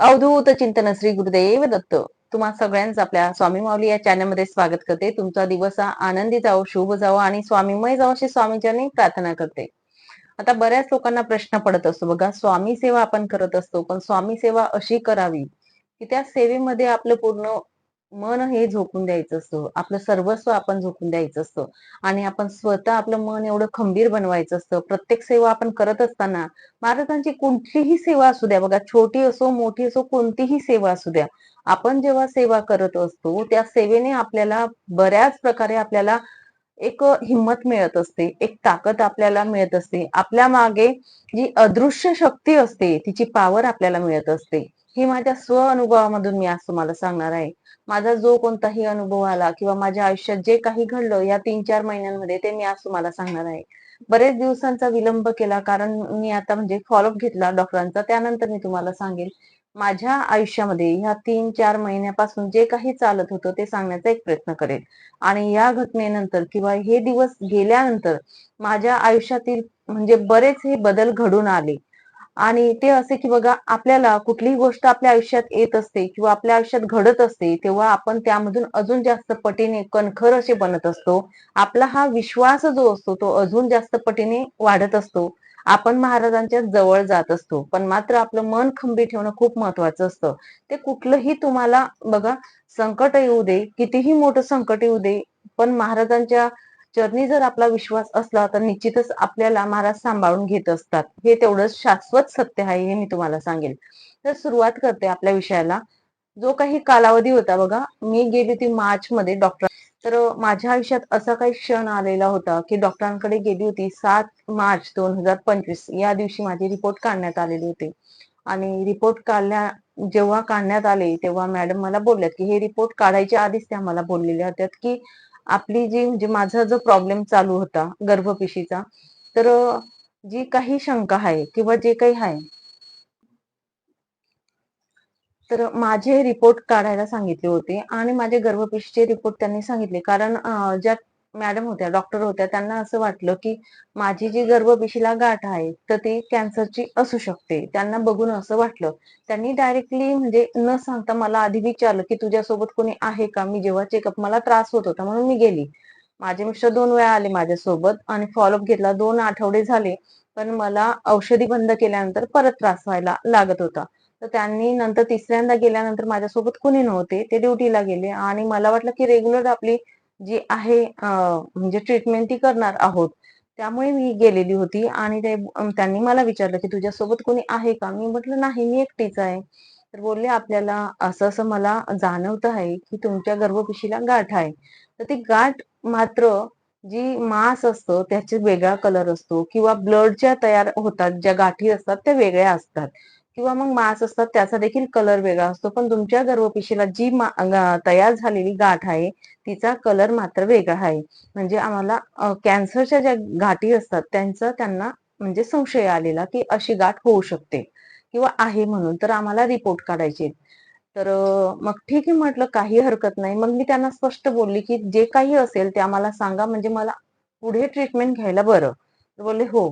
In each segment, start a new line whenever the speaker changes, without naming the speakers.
अवधूत चिंतन श्री गुरुदेव दत्त. तुम्हा सगळ्यांचं आपल्या स्वामी माऊली या चॅनलमध्ये स्वागत करते. तुमचा दिवस हा आनंदी जावो शुभ जावो आणि स्वामीमय जावो अशी स्वामींच्या प्रार्थना करते. आता बऱ्याच लोकांना प्रश्न पडत असतो बघा स्वामी सेवा आपण करत असतो पण स्वामी सेवा अशी करावी की त्या सेवेमध्ये आपलं पूर्ण मन हे झोकून द्यायचं असतं. आपलं सर्वस्व आपण झोकून द्यायचं असतं. आणि आपण स्वतः आपलं मन एवढं खंबीर बनवायचं असतं. प्रत्येक सेवा आपण करत असताना महाराजांची कोणतीही सेवा असू द्या. बघा छोटी असो मोठी असो कोणतीही सेवा असू द्या. आपण जेव्हा सेवा करत असतो त्या सेवेने आपल्याला बऱ्याच प्रकारे आपल्याला एक हिंमत मिळत असते. एक ताकद आपल्याला मिळत असते. आपल्या मागे जी अदृश्य शक्ती असते तिची पावर आपल्याला मिळत असते. हे माझ्या स्व अनुभवामधून मी आज तुम्हाला सांगणार आहे. माझा जो कोणताही अनुभव आला किंवा माझ्या आयुष्यात जे काही घडलं या तीन चार महिन्यांमध्ये ते मी आज तुम्हाला सांगणार आहे. बरेच दिवसांचा विलंब केला कारण मी आता म्हणजे फॉलोअप घेतला डॉक्टरांचा त्यानंतर मी तुम्हाला सांगेल. माझ्या आयुष्यामध्ये ह्या तीन चार महिन्यापासून जे काही चालत होतं ते सांगण्याचा एक प्रयत्न करेल. आणि या घटनेनंतर किंवा हे दिवस गेल्यानंतर माझ्या आयुष्यातील म्हणजे बरेच हे बदल घडून आले. आणि ते असे की बघा आपल्याला कुठलीही गोष्ट आपल्या आयुष्यात येत असते किंवा आपल्या आयुष्यात घडत असते तेव्हा आपण त्यामधून अजून जास्त पटीने कणखर असे बनत असतो. आपला हा विश्वास जो असतो तो अजून जास्त पटीने वाढत असतो. आपण महाराजांच्या जवळ जात असतो पण मात्र आपलं मन खंबी ठेवणं खूप महत्वाचं असतं. ते कुठलंही तुम्हाला बघा संकट येऊ दे कितीही मोठं संकट येऊ दे पण महाराजांच्या चरणी जर आपला विश्वास असला तर निश्चितच आपल्याला महाराज सांभाळून घेत असतात. हे तेवढंच शाश्वत सत्य आहे हे मी तुम्हाला सांगेल. तर सुरुवात करते आपल्या विषयाला. जो काही कालावधी होता बघा मी गेली होती मार्च मध्ये डॉक्टर तर माझ्या आयुष्यात असा काही क्षण आलेला होता की डॉक्टरांकडे गेली होती सात मार्च दोन हजार पंचवीस. या दिवशी माझे रिपोर्ट काढण्यात आलेले होते. आणि रिपोर्ट काढल्या जेव्हा काढण्यात आले तेव्हा मॅडम मला बोलल्यात की हे रिपोर्ट काढायच्या आधीच त्या मला बोललेल्या होत्या की आपली जी म्हणजे माझा जो प्रॉब्लेम चालू होता गर्भपिशीचा तर जी काही शंका आहे किंवा जे काही आहे तर माझे रिपोर्ट काढायला सांगितले होते आणि माझे गर्भपिशीचे रिपोर्ट त्यांनी सांगितले. कारण ज्या मॅडम होत्या डॉक्टर होत्या त्यांना असं वाटलं की माझी जी गर्भपिशीला गाठ आहे तर ती कॅन्सरची असू शकते. त्यांना बघून असं वाटलं. त्यांनी डायरेक्टली म्हणजे न सांगता मला आधी विचारलं की तुझ्यासोबत कोणी आहे का? मी जेव्हा चेकअप मला त्रास होत होता म्हणून मी गेली. माझे मिस्टर दोन वेळा आले माझ्यासोबत आणि फॉलोअप घेतला. दोन आठवडे झाले पण मला औषधी बंद केल्यानंतर परत त्रास व्हायला लागत होता. तर त्यांनी नंतर तिसऱ्यांदा गेल्यानंतर माझ्यासोबत कुणी नव्हते ते ड्युटीला गेले आणि मला वाटलं की रेग्युलर आपली जी आहे म्हणजे ट्रीटमेंट ती करणार आहोत. त्यामुळे मी गेलेली होती आणि ते त्यांनी मला विचारलं की तुझ्यासोबत कोणी आहे का? मी म्हटलं नाही मी एकटीच आहे. तर बोलले आपल्याला असं असं मला जाणवत आहे की तुमच्या गर्भपिशीला गाठ आहे. तर ती गाठ मात्र जी मास असतं त्याचे वेगळा कलर असतो किंवा ब्लडच्या तयार होतात ज्या गाठी असतात त्या वेगळ्या असतात. किंवा मग मास असतात त्याचा देखील कलर वेगळा असतो. पण तुमच्या गर्भपिशीला जी तयार झालेली गाठ आहे तिचा कलर मात्र वेगळा आहे. म्हणजे आम्हाला कॅन्सरच्या ज्या गाठी असतात त्यांचा त्यांना म्हणजे संशय आलेला की अशी गाठ होऊ शकते किंवा आहे म्हणून. तर आम्हाला रिपोर्ट काढायचे तर मग ठीक आहे म्हटलं काही हरकत नाही. मग मी त्यांना स्पष्ट बोलली की जे काही असेल ते आम्हाला सांगा. म्हणजे मला पुढे ट्रीटमेंट घ्यायला बरं. बोलले हो.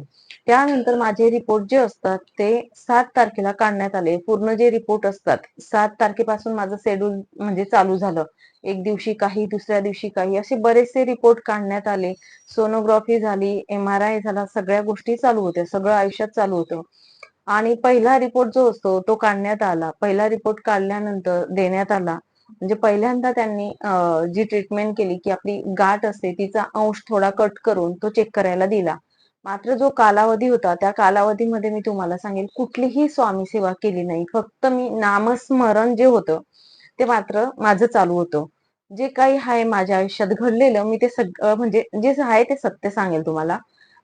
त्यानंतर माझे रिपोर्ट जे असतात ते सात तारखेला काढण्यात आले. पूर्ण जे रिपोर्ट असतात सात तारखेपासून माझं शेड्यूल म्हणजे चालू झालं. एक दिवशी काही दुसऱ्या दिवशी काही असे बरेचसे रिपोर्ट काढण्यात आले. सोनोग्राफी झाली एम आर आय झाला सगळ्या गोष्टी चालू होत्या सगळं आयुष्यात चालू होतं. आणि पहिला रिपोर्ट जो असतो तो काढण्यात आला. पहिला रिपोर्ट काढल्यानंतर देण्यात आला. म्हणजे पहिल्यांदा त्यांनी जी ट्रीटमेंट केली की आपली गाठ असते तिचा अंश थोडा कट करून तो चेक करायला दिला. मात्र जो कालावधी होता त्या कालावधीमध्ये मी तुम्हाला सांगेल कुठलीही स्वामी सेवा केली नाही. फक्त मी नामस्मरण जे होतं ते मात्र माझं चालू होतं. जे काही आहे माझ्या आयुष्यात घडलेलं मी ते सगळं म्हणजे जे आहे ते सत्य सांगेल तुम्हाला.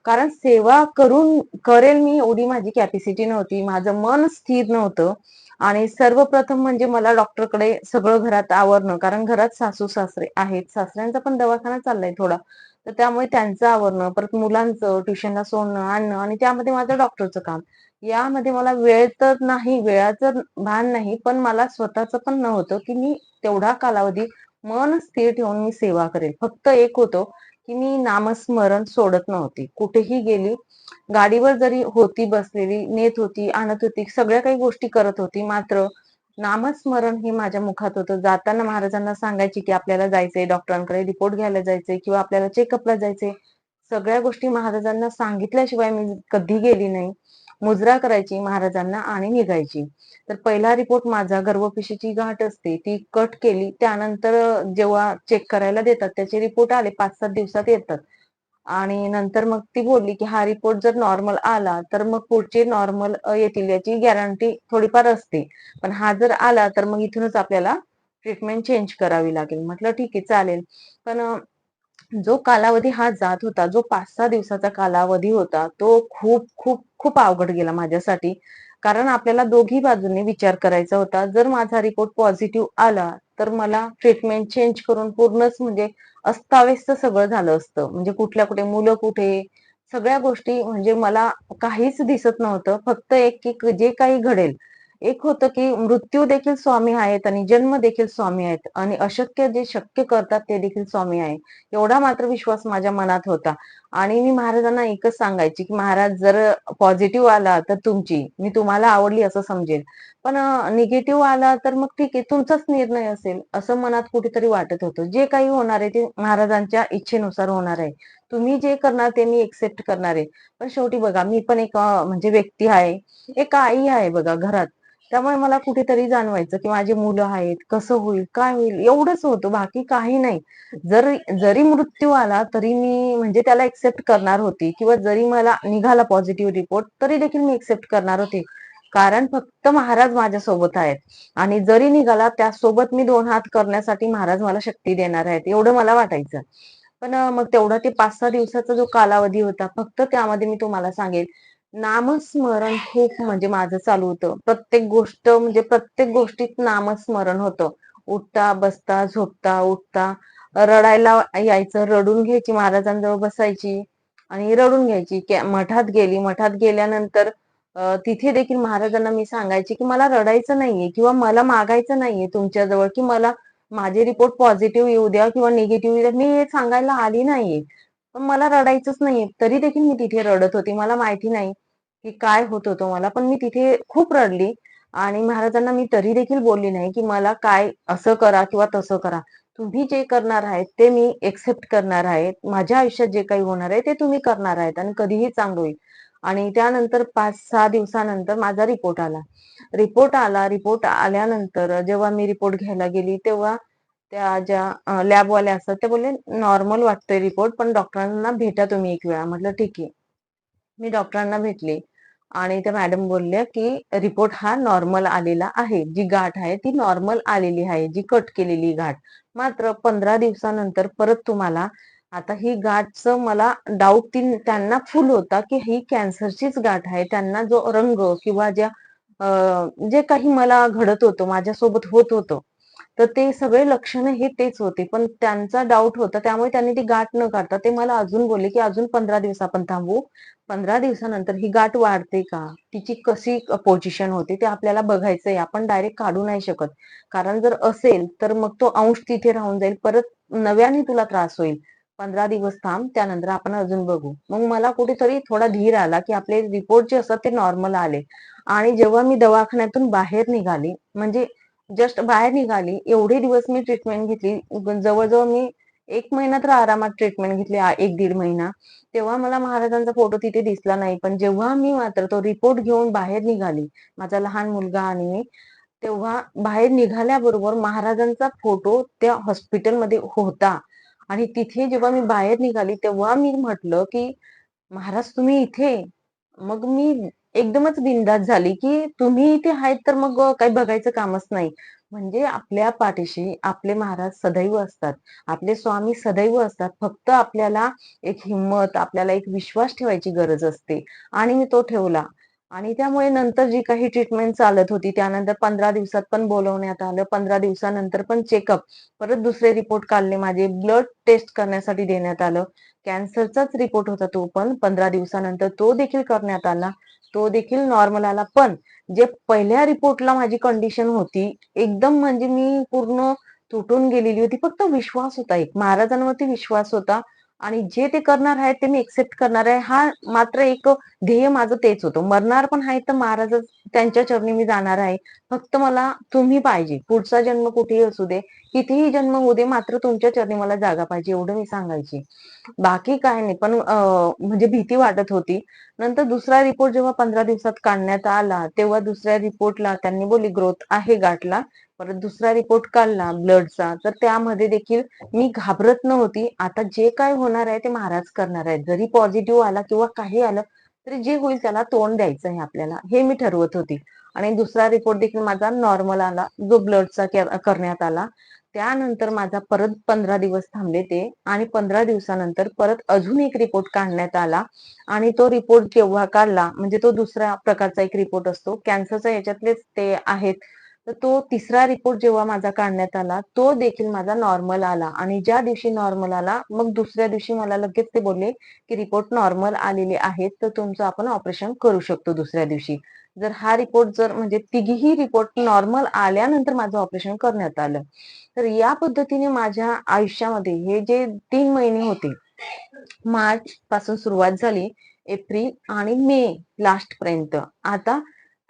कारण सेवा करून करेल मी एवढी माझी कॅपॅसिटी नव्हती माझं मन स्थिर नव्हतं. आणि सर्वप्रथम म्हणजे मला डॉक्टरकडे सगळं घरात आवरणं कारण घरात सासू सासरे आहेत. सासऱ्यांचा पण दवाखाना चाललाय थोडा. तर त्यामुळे त्यांचं आवरणं परत मुलांचं ट्युशनला सोडणं आणणं आणि त्यामध्ये माझं डॉक्टरचं काम. यामध्ये मला वेळ तर नाही वेळाचं भान नाही पण मला स्वतःचं पण नव्हतं की मी तेवढा कालावधी मन स्थिर ठेवून मी सेवा करेल फक्त एक होतो की मी नामस्मरण सोडत नव्हती. कुठेही गेली गाडीवर जरी होती बसलेली नेत होती आणत होती सगळ्या काही गोष्टी करत होती मात्र नामस्मरण हे माझ्या मुखात होतं. जाताना महाराजांना सांगायची की आपल्याला जायचंय डॉक्टरांकडे रिपोर्ट घ्यायला जायचंय किंवा आपल्याला चेकअपला जायचंय. सगळ्या गोष्टी महाराजांना सांगितल्याशिवाय मी कधी गेली नाही. मुजरा करायची महाराजांना आणि निघायची. तर पहिला रिपोर्ट माझा गर्भपिशीची गाठ असते. ती कट केली. त्यानंतर जेव्हा चेक करायला देतात त्याचे रिपोर्ट आले. पाच सात दिवसात येतात. आणि नंतर मग ती बोलली की हा रिपोर्ट जर नॉर्मल आला तर मग पुढचे नॉर्मल येतील याची गॅरंटी थोडीफार असते. पण हा जर आला तर मग इथूनच आपल्याला ट्रीटमेंट चेंज करावी लागेल. म्हटलं ठीक आहे चालेल. पण जो कालावधी हा जात होता जो पाच सहा दिवसाचा कालावधी होता तो खूप खूप खूप अवघड गेला माझ्यासाठी. कारण आपल्याला दोघी बाजूने विचार करायचा होता. जर माझा रिपोर्ट पॉझिटिव्ह आला तर मला ट्रीटमेंट चेंज करून पूर्णच म्हणजे अस्ताव्यस्त सगळं झालं असतं. म्हणजे कुठल्या कुठे मुलं कुठे सगळ्या गोष्टी म्हणजे मला काहीच दिसत नव्हतं. फक्त एक की जे काही घडेल एक होतं की मृत्यू देखील स्वामी आहेत आणि जन्म देखील स्वामी आहेत. आणि अशक्य जे शक्य करतात ते देखील स्वामी आहे. एवढा मात्र विश्वास माझ्या मनात होता. आणि मी महाराजांना एकच सांगायची की महाराज जर पॉझिटिव्ह आला तर तुमची मी तुम्हाला आवडली असं समजेल पण निगेटिव्ह आला तर मग ठीक आहे तुमचाच निर्णय असेल असं मनात कुठेतरी वाटत होतं. जे काही होणार आहे ते महाराजांच्या इच्छेनुसार होणार आहे. तुम्ही जे करणार ते मी एक्सेप्ट करणार आहे. पण शेवटी बघा मी पण एक म्हणजे व्यक्ती आहे. एक आई आहे बघा घरात. त्यामुळे मला कुठेतरी जाणवायचं की माझी मुलं आहेत कसं होईल काय होईल एवढंच होतं. बाकी काही नाही. जर जरी मृत्यू आला तरी मी म्हणजे त्याला एक्सेप्ट करणार होती. किंवा जरी मला निघाला पॉझिटिव्ह रिपोर्ट तरी देखील मी एक्सेप्ट करणार होते. कारण फक्त महाराज माझ्या सोबत आहेत. आणि जरी निघाला त्यासोबत मी दोन हात करण्यासाठी महाराज मला शक्ती देणार आहेत. एवढं मला वाटायचं. पण मग तेवढा ते पाच सहा दिवसाचा जो कालावधी होता फक्त त्यामध्ये मी तुम्हाला सांगेल. नामस्मरण खूप म्हणजे माझं चालू होतं. प्रत्येक गोष्ट म्हणजे प्रत्येक गोष्टीत नामस्मरण होतं. उठता बसता झोपता उठता रडायला यायचं रडून घ्यायची महाराजांजवळ बसायची आणि रडून घ्यायची. मठात गेली मठात गेल्यानंतर तिथे देखील महाराजांना मी सांगायचे की मला रडायचं नाहीये किंवा मला मागायचं नाहीये तुमच्याजवळ की मला माझे रिपोर्ट पॉझिटिव्ह येऊ द्या किंवा निगेटिव्ह येऊ द्या. मी हे सांगायला आली नाहीये. पण मला रडायचंच नाहीये. तरी देखील मी तिथे रडत होती. मला माहिती नाही की काय होत होतं मला पण मी तिथे खूप रडली. आणि महाराजांना मी तरी देखील बोलली नाही की मला काय असं करा किंवा तसं करा. तुम्ही जे करणार आहेत ते मी एक्सेप्ट करणार आहे माझ्या आयुष्यात जे काही होणार आहे ते तुम्ही करणार आहेत आणि कधीही चांगलं होईल. आणि त्यानंतर पाच सहा दिवसानंतर माझा रिपोर्ट आला. रिपोर्ट आला रिपोर्ट आल्यानंतर जेव्हा मी रिपोर्ट घ्यायला गेली तेव्हा त्या ज्या लॅबवाल्या असतात ते बोलले नॉर्मल वाटतोय रिपोर्ट पण डॉक्टरांना भेटा तुम्ही एक वेळा. म्हटलं ठीक आहे. मी डॉक्टरांना भेटले आणि त्या मॅडम बोलल्या की रिपोर्ट हा नॉर्मल आलेला आहे. जी गाठ आहे ती नॉर्मल आलेली आहे. जी कट केलेली गाठ. मात्र पंधरा दिवसानंतर परत तुम्हाला आता ही गाठचं मला डाऊट ती त्यांना फुल होता की ही कॅन्सरचीच गाठ आहे. त्यांना जो रंग किंवा ज्या जे काही मला घडत होतं माझ्यासोबत होत होतं तर ते सगळे लक्षण हे तेच होते. पण त्यांचा डाऊट होता त्यामुळे त्यांनी ती गाठ न काढता ते मला अजून बोलले की अजून पंधरा दिवस आपण थांबू. पंधरा दिवसानंतर ही गाठ वाढते का? तिची कशी पोझिशन होते ते आपल्याला बघायचंय. आपण डायरेक्ट काढू नाही शकत. कारण जर असेल तर मग तो अंश तिथे राहून जाईल. परत नव्याने तुला त्रास होईल. पंधरा दिवस थांब त्यानंतर आपण अजून बघू. मग मला कुठेतरी थोडा धीर आला की आपले रिपोर्ट जे असतात ते नॉर्मल आले. आणि जेव्हा मी दवाखान्यातून बाहेर निघाली म्हणजे जस्ट बाहेर निघाली एवढे दिवस मी ट्रीटमेंट घेतली जवळजवळ मी एक महिना तर आरामात ट्रीटमेंट घेतली एक दीड महिना. तेव्हा मला महाराजांचा फोटो तिथे दिसला नाही पण जेव्हा मी मात्र तो रिपोर्ट घेऊन बाहेर निघाली माझा लहान मुलगा आणि मी तेव्हा बाहेर निघाल्याबरोबर महाराजांचा फोटो त्या हॉस्पिटलमध्ये होता. आणि तिथे जेव्हा मी बाहेर निघाली तेव्हा मी म्हटलं की महाराज तुम्ही इथे? मग मी एकदमच बिंदास झाली की तुम्ही इथे आहेत तर मग काही बघायचं कामच नाही. म्हणजे आपल्या पाठीशी आपले महाराज सदैव असतात. आपले स्वामी सदैव असतात. फक्त आपल्याला एक हिंमत आपल्याला एक विश्वास ठेवायची गरज असते. आणि मी तो ठेवला. आणि त्यामुळे नंतर जी काही ट्रीटमेंट चालत होती त्यानंतर पंधरा दिवसात पण बोलवण्यात आलं पंधरा दिवसानंतर पण चेकअप परत दुसरे रिपोर्ट काढले माझे ब्लड टेस्ट करण्यासाठी देण्यात आलं. कॅन्सरचाच रिपोर्ट होता तो पण पंधरा दिवसानंतर तो देखील करण्यात आला. तो देखील नॉर्मल आला. पण जे पहिल्या रिपोर्टला माझी कंडिशन होती एकदम म्हणजे मी पूर्ण तुटून गेलेली होती. फक्त विश्वास होता एक महाराजांवरती विश्वास होता. आणि जे ते करणार आहे ते मी एक्सेप्ट करणार आहे. हा मात्र एक ध्येय माझं तेच होतं. मरणार पण आहे तर महाराजच त्यांच्या चरणी मी जाणार आहे. फक्त मला तुम्ही पाहिजे. पुढचा जन्म कुठेही असू दे. कितीही जन्म होऊ दे मात्र तुमच्या चरणी मला जागा पाहिजे एवढं मी सांगायची. बाकी काय नाही. पण म्हणजे भीती वाटत होती. नंतर दुसरा रिपोर्ट जेव्हा पंधरा दिवसात काढण्यात आला तेव्हा दुसऱ्या रिपोर्टला त्यांनी बोलली ग्रोथ आहे गाठला. परत दुसरा रिपोर्ट काढला ब्लडचा. तर त्यामध्ये देखील मी घाबरत नव्हती. आता जे काय होणार आहे ते महाराज करणार आहेत. जरी पॉझिटिव्ह आला किंवा काही आलं तरी जे होईल त्याला तोंड द्यायचं आहे आपल्याला. हे मी ठरवत होती. आणि दुसरा रिपोर्ट देखील माझा नॉर्मल आला. जो ब्लडचा करण्यात आला. त्यानंतर माझा परत पंधरा दिवस थांबले ते. आणि पंधरा दिवसानंतर परत अजून एक रिपोर्ट काढण्यात आला. आणि तो रिपोर्ट जेव्हा काढला म्हणजे तो दुसऱ्या प्रकारचा एक रिपोर्ट असतो. कॅन्सरचा याच्यातलेच ते आहेत. तर तो तिसरा रिपोर्ट जेव्हा माझा काढण्यात आला तो देखील माझा नॉर्मल आला. आणि ज्या दिवशी नॉर्मल आला मग दुसऱ्या दिवशी मला लगेच ते बोलले की रिपोर्ट नॉर्मल आलेले आहेत तर तुमचं आपण ऑपरेशन करू शकतो दुसऱ्या दिवशी. जर हा रिपोर्ट जर म्हणजे तिघीही रिपोर्ट नॉर्मल आल्यानंतर माझं ऑपरेशन करण्यात आलं. तर या पद्धतीने माझ्या आयुष्यामध्ये हे जे तीन महिने होते मार्च पासून सुरुवात झाली एप्रिल आणि मे लास्ट पर्यंत. आता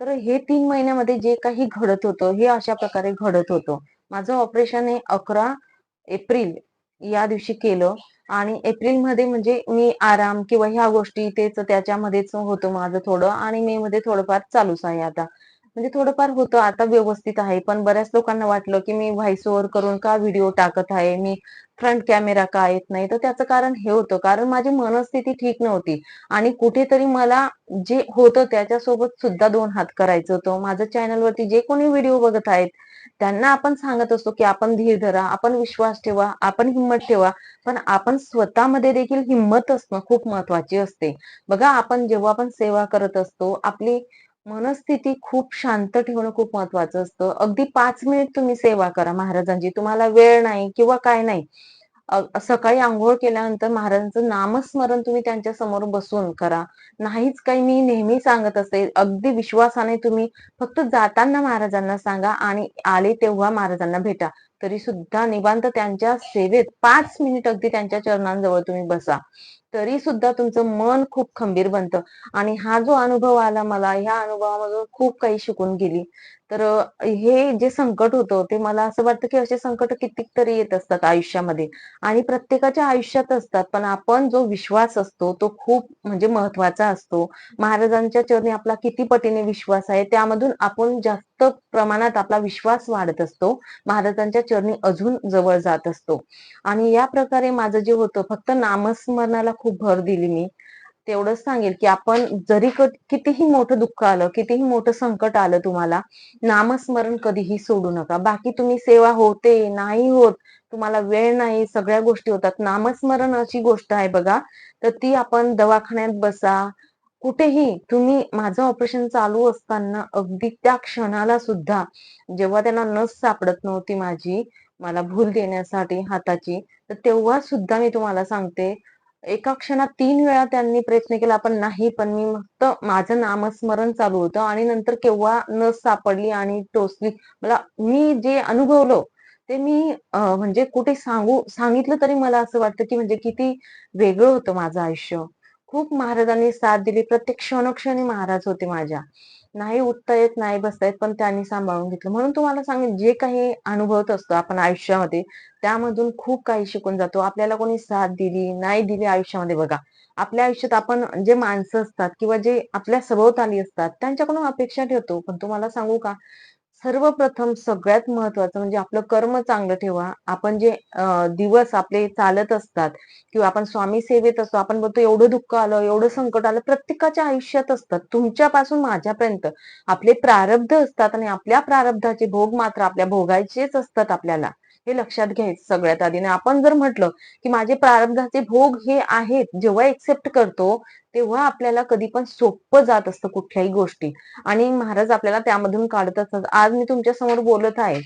तर हे तीन महिन्यामध्ये जे काही घडत होतं हे अशा प्रकारे घडत होतं. माझं ऑपरेशन हे अकरा एप्रिल या दिवशी केलं आणि एप्रिलमध्ये म्हणजे मी आराम किंवा ह्या गोष्टी तेच त्याच्यामध्येच होतं माझं थोडं आणि मे मध्ये थोडंफार चालूच आहे आता. म्हणजे थोडंफार होतं आता व्यवस्थित आहे. पण बऱ्याच लोकांना वाटलं की मी व्हॉइस ओव्हर करून का व्हिडिओ टाकत आहे? मी फ्रंट कॅमेरा का येत नाही? तर त्याचं कारण हे होतं. कारण माझी मनस्थिती ठीक नव्हती. आणि कुठेतरी मला जे होतं त्याच्यासोबत सुद्धा दोन हात करायचं होतं. माझं चॅनलवरती जे कोणी व्हिडिओ बघत आहेत त्यांना आपण सांगत असतो की आपण धीर धरा आपण विश्वास ठेवा आपण हिंमत ठेवा. पण आपण स्वतःमध्ये देखील हिंमत असणं खूप महत्वाची असते. बघा आपण जेव्हा आपण सेवा करत असतो आपली मनस्थिती खूप शांत ठेवणं खूप महत्वाचं असतं. अगदी पाच मिनिट तुम्ही सेवा करा महाराजांची. तुम्हाला वेळ नाही किंवा काय नाही. सकाळी आंघोळ केल्यानंतर महाराजांचं नामस्मरण तुम्ही त्यांच्यासमोर बसून करा. नाहीच काही मी नेहमी सांगत असते. अगदी विश्वासाने तुम्ही फक्त जाताना महाराजांना सांगा आणि आले तेव्हा महाराजांना भेटा. तरी सुद्धा निवांत त्यांच्या सेवेत पाच मिनिट अगदी त्यांच्या चरणांजवळ तुम्ही बसा. तरी सुद्धा तुमचं मन खूप खंबीर बनतं. आणि हा जो अनुभव आला मला ह्या अनुभवामधून खूप काही शिकून गेली. तर हे जे संकट होतं ते मला असं वाटतं की असे संकट कितीक तरी येत असतात आयुष्यामध्ये. आणि प्रत्येकाच्या आयुष्यात असतात पण आपण जो विश्वास असतो तो खूप म्हणजे महत्त्वाचा असतो. महाराजांच्या चरणी आपला किती पटीने विश्वास आहे त्यामधून आपण जास्त प्रमाणात आपला विश्वास वाढत असतो. महाराजांच्या चरणी अजून जवळ जात असतो. आणि या प्रकारे माझं जे होतं फक्त नामस्मरणाला खूप भर दिली मी. तेवढंच सांगेल की आपण जरी कितीही मोठं दुःख आलं कितीही मोठं संकट आलं तुम्हाला नामस्मरण कधीही सोडू नका. बाकी तुम्ही सेवा होते नाही होत तुम्हाला वेळ नाही सगळ्या गोष्टी होतात. नामस्मरण अशी गोष्ट आहे बघा तर ती आपण दवाखान्यात बसा. कुठेही तुम्ही माझं ऑपरेशन चालू असताना अगदी त्या क्षणाला सुद्धा जेव्हा त्यांना नस सापडत नव्हती माझी मला भूल देण्यासाठी हाताची तर तेव्हा सुद्धा मी तुम्हाला सांगते एका क्षणात तीन वेळा त्यांनी प्रयत्न केला पण नाही पण मी फक्त माझं नामस्मरण चालू होतं आणि नंतर केव्हा नस सापडली आणि टोचली मला मी जे अनुभवलो ते मी म्हणजे कुठे सांगू सांगितलं तरी मला असं वाटतं की म्हणजे किती वेगळं होतं माझं आयुष्य. खूप महाराजांनी साथ दिली प्रत्येक क्षणोक्षणी महाराज होते माझ्या. नाही उठता येत नाही बसता येत पण त्यांनी सांभाळून घेतलं. म्हणून तुम्हाला सांगेन जे काही अनुभवत असतो आपण आयुष्यामध्ये त्यामधून खूप काही शिकून जातो. आपल्याला कोणी साथ दिली नाही दिली आयुष्यामध्ये बघा. आपल्या आयुष्यात आपण जे माणसं असतात किंवा जे आपल्या सभोवताली असतात त्यांच्याकडून अपेक्षा ठेवतो. पण तुम्हाला सांगू का? सर्वप्रथम सगळ्यात महत्वाचं म्हणजे आपलं कर्म चांगलं ठेवा. आपण जे दिवस आपले चालत असतात किंवा आपण स्वामी सेवेत असतो आपण बोलतो एवढं दुःख आलं एवढं संकट आलं प्रत्येकाच्या आयुष्यात असतात. तुमच्यापासून माझ्यापर्यंत आपले प्रारब्ध असतात आणि आपल्या प्रारब्धाचे भोग मात्र आपल्या भोगायचेच असतात आपल्याला. हे लक्षात घ्यायचं सगळ्यात आधी. आपण जर म्हटलं की माझे प्रारब्धाचे भोग हे आहेत जेव्हा एक्सेप्ट करतो तेव्हा आपल्याला कधी पण सोपं जात असतं कुठल्याही गोष्टी. आणि महाराज आपल्याला त्यामधून काढत असतात. आज मी तुमच्यासमोर बोलत आहे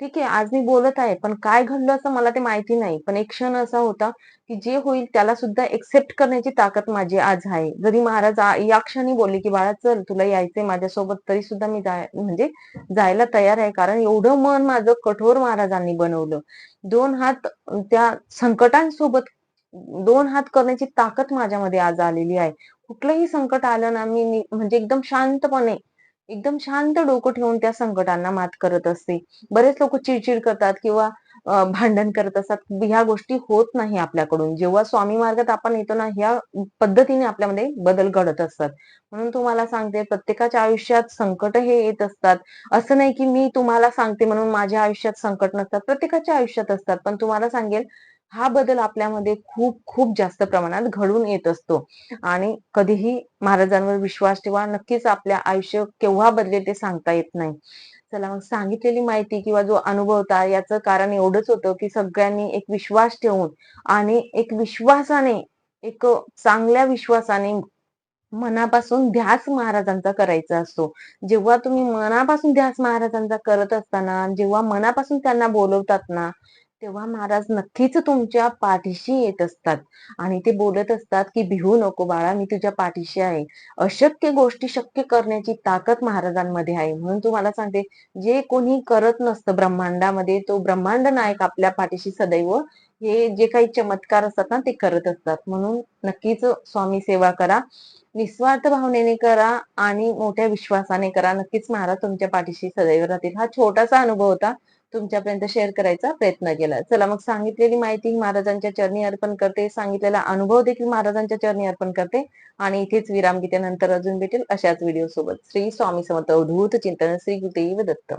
ठीक आहे आज मी बोलत आहे पण काय घडलं असं मला ते माहिती नाही. पण एक क्षण असा होता की जे होईल त्याला सुद्धा एक्सेप्ट करण्याची ताकद माझी आज आहे. जरी महाराज या क्षणी बोलले की बाळा चल तुला यायचंय माझ्यासोबत तरी सुद्धा मी जाय म्हणजे जायला तयार आहे कारण एवढं मन माझं कठोर महाराजांनी बनवलं. दोन हात त्या संकटांसोबत दोन हात करण्याची ताकद माझ्यामध्ये आज आलेली आहे. कुठलंही संकट आलं ना मी म्हणजे एकदम शांतपणे एकदम शांत डोकं ठेवून त्या संकटांना मात करत असते. बरेच लोक चिडचिड करतात किंवा भांडण करत असतात. ह्या गोष्टी होत नाही आपल्याकडून. जेव्हा स्वामी मार्गात आपण येतो ना ह्या पद्धतीने आपल्यामध्ये बदल घडत असतात. म्हणून तुम्हाला सांगते प्रत्येकाच्या आयुष्यात संकट हे येत असतात. असं नाही की मी तुम्हाला सांगते म्हणून माझ्या आयुष्यात संकट नसतात. प्रत्येकाच्या आयुष्यात असतात. पण तुम्हाला सांगेल हा बदल आपल्यामध्ये खूप खूप जास्त प्रमाणात घडून येत असतो. आणि कधीही महाराजांवर विश्वास ठेवा नक्कीच आपल्या आयुष्य केव्हा बदलेल ते सांगता येत नाही. चला मग सांगितलेली माहिती किंवा जो अनुभव होता याचं कारण एवढंच होतं की सगळ्यांनी एक विश्वास ठेवून आणि एक विश्वासाने एक चांगल्या विश्वासाने मनापासून ध्यास महाराजांचा करायचा असतो. जेव्हा तुम्ही मनापासून ध्यास महाराजांचा करत असताना जेव्हा मनापासून त्यांना बोलवतात ना तेव्हा महाराज नक्कीच तुमच्या पाठीशी येत असतात. आणि ते बोलत असतात की भिवू नको बाळा मी तुझ्या पाठीशी आहे. अशक्य गोष्टी शक्य करण्याची ताकद महाराजांमध्ये आहे. म्हणून तुम्हाला सांगते जे कोणी करत नसतं ब्रह्मांडामध्ये तो ब्रह्मांड नायक आपल्या पाठीशी सदैव हे जे काही चमत्कार असतात ना ते करत असतात. म्हणून नक्कीच स्वामी सेवा करा निस्वार्थ भावनेने करा आणि मोठ्या विश्वासाने करा. नक्कीच महाराज तुमच्या पाठीशी सदैव राहतील. हा छोटासा अनुभव होता. तुमच्यापर्यंत शेअर करायचा प्रयत्न केला. चला मग सांगितलेली माहिती महाराजांच्या चरणी अर्पण करते. सांगितलेला अनुभव देखील महाराजांच्या चरणी अर्पण करते. आणि इथेच विराम घेते नंतर अजून भेटेल अशाच व्हिडिओ सोबत. श्री स्वामी समर्थ. अवधूत चिंतन श्री गुरुदेव दत्त.